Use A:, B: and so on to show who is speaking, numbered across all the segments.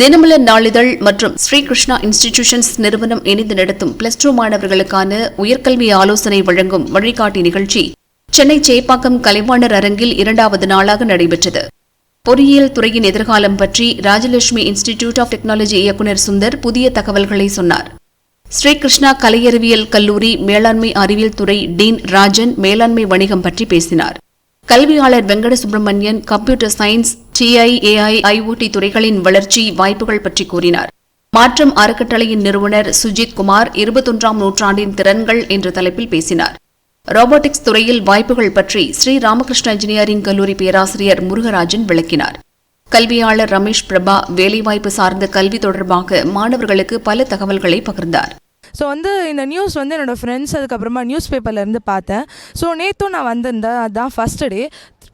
A: தினமலர் நாளிதழ் மற்றும் ஸ்ரீகிருஷ்ணா இன்ஸ்டிடியூஷன்ஸ் நிறுவனம் இணைந்து நடத்தும் பிளஸ் டூ மாணவர்களுக்கான உயர்கல்வி ஆலோசனை வழங்கும் வழிகாட்டி நிகழ்ச்சி சென்னை சேப்பாக்கம் கலைவாணர் அரங்கில் இரண்டாவது நாளாக நடைபெற்றது. பொறியியல் துறையின் எதிர்காலம் பற்றி ராஜலட்சுமி இன்ஸ்டிடியூட் ஆஃப் டெக்னாலஜி இயக்குநர் சுந்தர் புதிய தகவல்களை சொன்னார். ஸ்ரீகிருஷ்ணா கலையறிவியல் கல்லூரி மேலாண்மை அறிவியல் துறை டீன் ராஜன் மேலாண்மை வணிகம் பற்றி பேசினார். கல்வியாளர் Venkata Subramanian computer science DI AI IOT துறைகளின் வளர்ச்சி வாய்ப்புகள் பற்றி கூறினார். மாற்றம் அறக்கட்டளையின் நிறுவனர் சுஜித் குமார் இருபத்தொன்றாம் நூற்றாண்டின் திறன்கள் என்ற தலைப்பில் பேசினார். ரோபோட்டிக்ஸ் துறையில் வாய்ப்புகள் பற்றி ஸ்ரீ ராமகிருஷ்ண இன்ஜினியரிங் கல்லூரி பேராசிரியர் முருகராஜன் விளக்கினார். கல்வியாளர் ரமேஷ் பிரபா வேலைவாய்ப்பு சார்ந்த கல்வி தொடர்பாக மாணவர்களுக்கு பல தகவல்களை பகிர்ந்தார்.
B: ஸோ வந்து இந்த நியூஸ் வந்து என்னோடய ஃப்ரெண்ட்ஸ் அதுக்கப்புறமா நியூஸ் பேப்பர்லேருந்து பார்த்தேன். ஸோ நேற்றும் நான் வந்திருந்தேன். அதுதான் ஃபஸ்ட்டு டே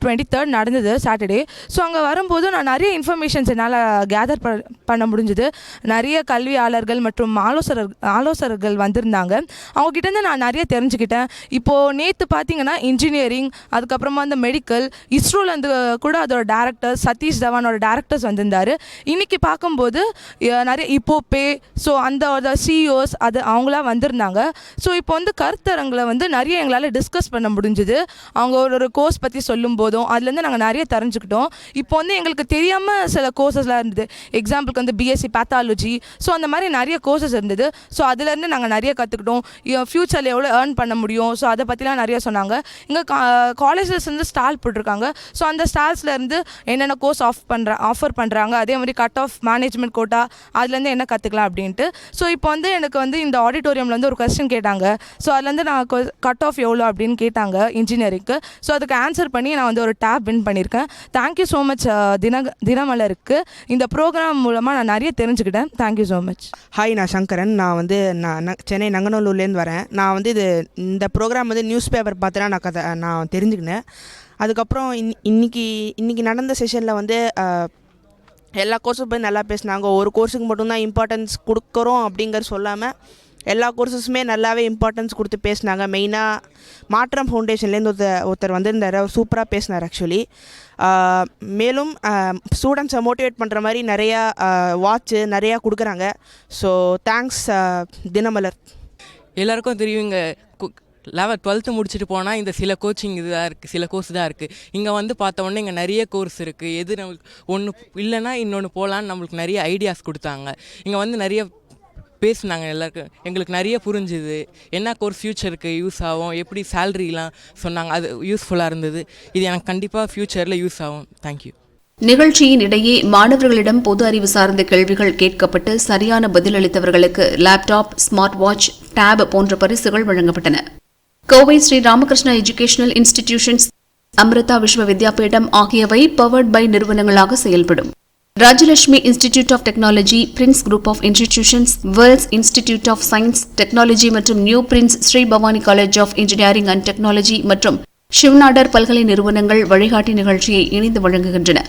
B: டுவெண்ட்டி தேர்ட் நடந்தது சாட்டர்டே ஸோ அங்கே வரும்போது நான் நிறைய இன்ஃபர்மேஷன்ஸ் என்னால் கேதர் பண்ண முடிஞ்சுது. நிறைய கல்வியாளர்கள் மற்றும் ஆலோசகர் ஆலோசகர்கள் வந்திருந்தாங்க. அவங்ககிட்டருந்து நான் நிறைய தெரிஞ்சுக்கிட்டேன். இப்போது நேற்று பார்த்தீங்கன்னா இன்ஜினியரிங் அதுக்கப்புறமா அந்த மெடிக்கல் இஸ்ரோலேருந்து கூட அதோட டேரக்டர் சதீஷ் தவானோட டேரக்டர்ஸ் வந்திருந்தார். இன்றைக்கி பார்க்கும்போது நிறைய இப்போ பே ஸோ அந்த சிஇஓஸ் அது அவங்களாம் வந்திருந்தாங்க. ஸோ இப்போ வந்து கருத்தரங்களை வந்து நிறைய எங்களால் டிஸ்கஸ் பண்ண முடிஞ்சுது. அவங்க ஒரு ஒரு கோர்ஸ் பற்றி சொல்லும்போது போதும். அதுலேருந்து நாங்கள் நிறைய தெரிஞ்சுக்கிட்டோம். இப்போ வந்து எங்களுக்கு தெரியாமல் சில கோர்சஸ்லாம் இருந்தது. எக்ஸாம்பிளுக்கு வந்து பிஎஸ்சி பேத்தாலஜி ஸோ அந்த மாதிரி நிறைய கோர்சஸ் இருந்தது. ஸோ அதுலேருந்து நாங்கள் நிறைய கற்றுக்கிட்டோம் ஃப்யூச்சரில் எவ்வளோ ஏர்ன் பண்ண முடியும்? ஸோ அதை பற்றிலாம் நிறைய சொன்னாங்க. இங்கே காலேஜஸ் வந்து ஸ்டால் போட்டிருக்காங்க. ஸோ அந்த ஸ்டால்ஸில் இருந்து என்னென்ன கோர்ஸ் ஆஃப் பண்ணுற ஆஃபர் பண்ணுறாங்க அதே மாதிரி கட் ஆஃப் மேனேஜ்மெண்ட் கோட்டா அதுலேருந்து என்ன கற்றுக்கலாம் அப்படின்ட்டு. ஸோ இப்போ வந்து எனக்கு வந்து இந்த ஆடிட்டோரியமில் வந்து ஒரு கொஸ்டின் கேட்டாங்க. ஸோ அதுலேருந்து நான் கட் ஆஃப் எவ்வளோ அப்படின்னு கேட்டாங்க இன்ஜினியரிங்க்கு ஸோ அதுக்கு ஆன்சர் பண்ணி நான் வந்து ஒரு டேப் வின் பண்ணியிருக்கேன் தேங்க்யூ ஸோ மச் தின தினமலருக்கு. இந்த ப்ரோக்ராம் மூலமாக நான் நிறைய தெரிஞ்சுக்கிட்டேன். தேங்க்யூ ஸோ மச்
C: ஹாய் நான் சங்கரன். நான் வந்து நான் ந- சென்னை நங்கநல்லூர்லேருந்து வரேன். நான் வந்து இது இந்த ப்ரோக்ராம் வந்து நியூஸ் பேப்பர் பார்த்துனா நான் கதை நான் தெரிஞ்சுக்கினேன். அதுக்கப்புறம் இன் இன்னைக்கு இன்னைக்கு நடந்த செஷனில் வந்து எல்லா கோர்ஸும் போய் நல்லா பேசினாங்க. ஒரு கோர்ஸுக்கு மட்டும்தான் இம்பார்ட்டன்ஸ் கொடுக்குறோம் அப்படிங்கிற சொல்லாமல் எல்லா கோர்சஸுமே நல்லாவே இம்பார்ட்டன்ஸ் கொடுத்து பேசினாங்க. மெயினாக மாற்றம் ஃபவுண்டேஷன்லேருந்து ஒருத்தர் ஒருத்தர் வந்திருந்தார். அவர் சூப்பராக பேசினார் ஆக்சுவலி மேலும் ஸ்டூடெண்ட்ஸை மோட்டிவேட் பண்ணுற மாதிரி நிறையா வாட்ச்சு நிறையா கொடுக்குறாங்க. So thanks Dinamalar.
D: எல்லாருக்கும் தெரியும் இங்கே லெவல் டுவெல்த்து முடிச்சுட்டு போனால் இந்த சில கோச்சிங் இதுதான் இருக்குது சில கோர்ஸ் தான் இருக்குது இங்கே வந்து பார்த்த உடனே இங்கே நிறைய கோர்ஸ் இருக்குது எது நம்மளுக்கு ஒன்று இல்லைன்னா இன்னொன்று போகலான்னு நம்மளுக்கு நிறைய ஐடியாஸ் கொடுத்தாங்க. இங்கே வந்து நிறைய பேசினாங்க எல்லாருக்கும். எங்களுக்கு நிறைய புரிஞ்சுது. என்ன கோர்ஸ் ஃப்யூச்சருக்கு யூஸ் ஆகும். எப்படி சேல்ரிலாம் சொன்னாங்க அது யூஸ்ஃபுல்லாக இருந்தது. இது எனக்கு கண்டிப்பாக ஃப்யூச்சரில் யூஸ் ஆகும். தேங்க்யூ
A: நிகழ்ச்சியின் இடையே மாணவர்களிடம் பொது அறிவு சார்ந்த கேள்விகள் கேட்கப்பட்டு சரியான பதிலளித்தவர்களுக்கு லேப்டாப் ஸ்மார்ட் வாட்ச் டேப் போன்ற பரிசுகள் வழங்கப்பட்டன. கோவை ஸ்ரீ ராமகிருஷ்ணா எஜுகேஷனல் இன்ஸ்டிடியூஷன்ஸ் அமிர்தா விஸ்வ வித்யாபீடம் ஆகியவை பவர்ட் பை நிறுவனங்களாக செயல்படும். Rajalakshmi institute of technology Prince group of institutions world's institute of science technology மற்றும் new Prince Sri Bhavani college of engineering and technology மற்றும் ஷிவ்நாடர் பல்கலை நிறுவனங்கள் வழிகாட்டி நிகழ்ச்சியை இணைந்து வழங்குகின்றன.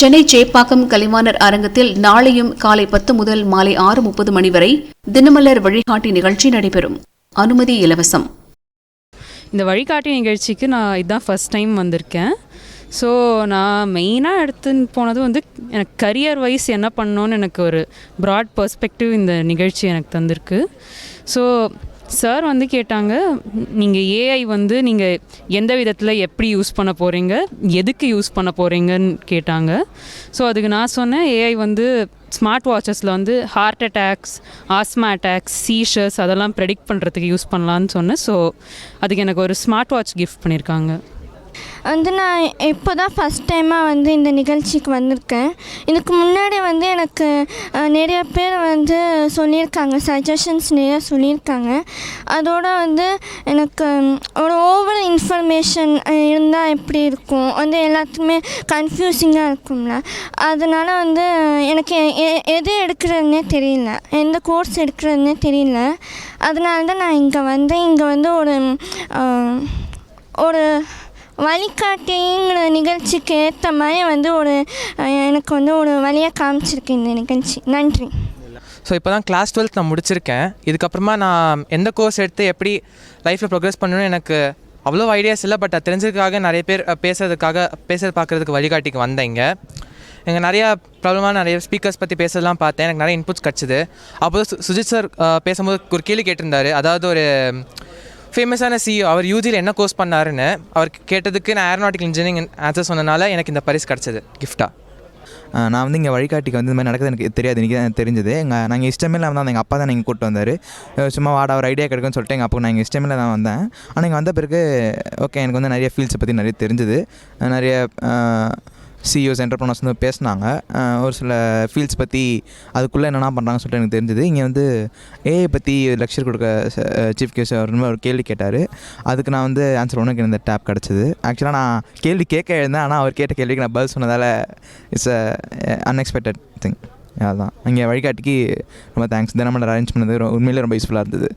A: சென்னை சேப்பாக்கம் கலைவாணர் அரங்கத்தில் நாளையும் காலை பத்து முதல் மாலை ஆறு முப்பது மணி வரை தினமலர் வழிகாட்டி நிகழ்ச்சி நடைபெறும். அனுமதி இலவசம்.
E: இந்த வழிகாட்டி நிகழ்ச்சிக்கு நான் இதுதான் ஃபர்ஸ்ட் டைம் வந்திருக்கேன். ஸோ நான் மெயினாக எடுத்துன்னு போனது வந்து எனக்கு கரியர் வைஸ் என்ன பண்ணோன்னு எனக்கு ஒரு ப்ராட் பர்ஸ்பெக்டிவ் இந்த நிகழ்ச்சி எனக்கு தந்திருக்கு. ஸோ சார் வந்து கேட்டாங்க நீங்கள் ஏஐ வந்து நீங்கள் எந்த விதத்தில் எப்படி யூஸ் பண்ண போகிறீங்க எதுக்கு யூஸ் பண்ண போகிறீங்கன்னு கேட்டாங்க. ஸோ அதுக்கு நான் சொன்னேன் ஏஐ வந்து ஸ்மார்ட் வாட்சஸில் வந்து heart attacks asthma attacks seizures அதெல்லாம் ப்ரெடிக்ட் பண்ணுறதுக்கு யூஸ் பண்ணலான்னு சொன்னேன். ஸோ அதுக்கு எனக்கு ஒரு ஸ்மார்ட் வாட்ச் கிஃப்ட் பண்ணியிருக்காங்க
F: வந்து நான் இப்போ தான் ஃபஸ்ட் டைமாக வந்து இந்த நிகழ்ச்சிக்கு வந்திருக்கேன். இதுக்கு முன்னாடி வந்து எனக்கு நிறைய பேர் வந்து சொல்லியிருக்காங்க சஜஷன்ஸ் நிறையா சொல்லியிருக்காங்க. அதோட வந்து எனக்கு ஒரு ஓவர் இன்ஃபர்மேஷன் இருந்தால் எப்படி இருக்கும்? வந்து எல்லாத்துக்குமே கன்ஃபியூசிங்காக இருக்கும்ல. அதனால் வந்து எனக்கு எது எடுக்கிறதுனே தெரியல. எந்த கோர்ஸ் எடுக்கிறதுனே தெரியல. அதனால தான் நான் இங்கே வந்தேன். இங்கே வந்து ஒரு ஒரு வழிகாட்டிங்கிற நிகழ்ச்சிக்கு ஏற்ற மாதிரி வந்து ஒரு எனக்கு வந்து ஒரு வழியாக காமிச்சிருக்கு இந்த நிகழ்ச்சி. நன்றி.
G: ஸோ இப்போ தான் கிளாஸ் டுவெல்த் நான் முடிச்சிருக்கேன். இதுக்கப்புறமா நான் எந்த கோர்ஸ் எடுத்து எப்படி லைஃப்பில் ப்ரோக்ரஸ் பண்ணணும்னு எனக்கு அவ்வளோ ஐடியாஸ் இல்லை பட் அது தெரிஞ்சதுக்காக நிறைய பேர் பேசுறதுக்காக பேசுறது பார்க்குறதுக்கு வழிகாட்டிக்கு வந்தேங்க எங்கள் நிறையா ப்ராப்ளமான நிறைய ஸ்பீக்கர்ஸ் பற்றி பேசுறதுலாம் பார்த்தேன். எனக்கு நிறைய இன்புட்ஸ் கிடச்சிது. அப்போது சுஜித் சார் பேசும்போது ஒரு கேள்வி கேட்டிருந்தாரு. அதாவது ஒரு ஃபேமஸான சிஇஓ அவர் யூஜியில் என்ன கோர்ஸ் பண்ணாருன்னு அவர் கேட்டதுக்கு நான் ஏரோநாட்டிக்கல் இன்ஜினியரிங் ஆன்சர் சொன்னனால எனக்கு இந்த பரிசு கிடச்சிது கிஃப்டாக
H: நான் வந்து இங்கே வழிகாட்டிக்கு வந்து இந்த மாதிரி நடக்குது எனக்கு தெரியாது இன்றைக்கி தான் தெரிஞ்சது. எங்கள் நாங்கள் இஷ்டமே இல்லாமல் தான் எங்கள் அப்பா தான் நீங்கள் கூப்பிட்டு வந்தார். சும்மா வாடா ஒரு ஐடியா கிடைக்குன்னு சொல்லிட்டு எங்கள் அப்பா நான் இங்கே இஷ்டமே தான் வந்தேன். ஆனால் இங்கே வந்த பிறகு ஓகே எனக்கு வந்து நிறைய ஃபீல்ட்ஸை பற்றி நிறைய தெரிஞ்சுது. நிறைய சிஇஓஸ் என்டர்பிரனர்ஸ் வந்து பேசினாங்க. ஒரு சில ஃபீல்ட்ஸ் பற்றி அதுக்குள்ளே என்னென்ன பண்ணுறாங்கன்னு சொல்லிட்டு எனக்கு தெரிஞ்சது. இங்கே வந்து ஏஐ பற்றி லெக்சர் கொடுக்க சீஃப் கெஸ்ட் அவர் ஒரு கேள்வி கேட்டார். அதுக்கு நான் வந்து ஆன்சர் ஒன்றுக்கு இந்த டேப் கிடச்சிது. ஆக்சுவலாக நான் கேள்வி கேட்க எழுந்தேன் ஆனால் அவர் கேட்ட கேள்விக்கு நான் பதில் சொன்னதால் இட்ஸ் அ அன்எக்ஸ்பெக்டட் திங் அதுதான் இங்கே வழிகாட்டிக்கு ரொம்ப தேங்க்ஸ் தினமலர் அரேஞ்ச் பண்ணது உண்மையிலே ரொம்ப யூஸ்ஃபுல்லாக இருந்தது.